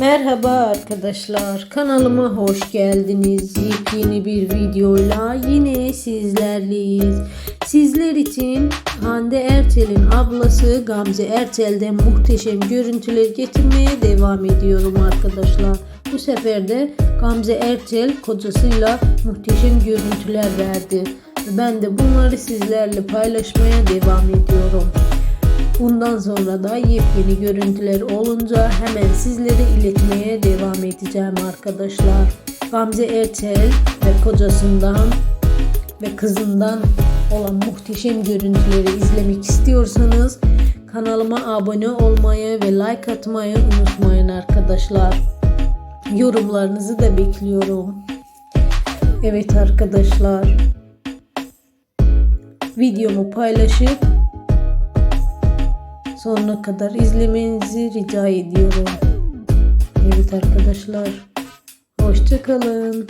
Merhaba arkadaşlar kanalıma hoş geldiniz. Yepyeni bir videoyla yine sizlerleyiz. Sizler için Hande Erçel'in ablası Gamze Erçel'den muhteşem görüntüler getirmeye devam ediyorum arkadaşlar. Bu sefer de Gamze Erçel kocasıyla muhteşem görüntüler verdi. Ben de bunları sizlerle paylaşmaya devam ediyorum. Bundan sonra da yepyeni görüntüler olunca hemen sizlere iletmeye devam edeceğim arkadaşlar. Gamze Erçel ve kocasından ve kızından olan muhteşem görüntüleri izlemek istiyorsanız kanalıma abone olmayı ve like atmayı unutmayın arkadaşlar. Yorumlarınızı da bekliyorum. Evet arkadaşlar. Videomu paylaşıp sonuna kadar izlemenizi rica ediyorum. Evet arkadaşlar. Hoşçakalın.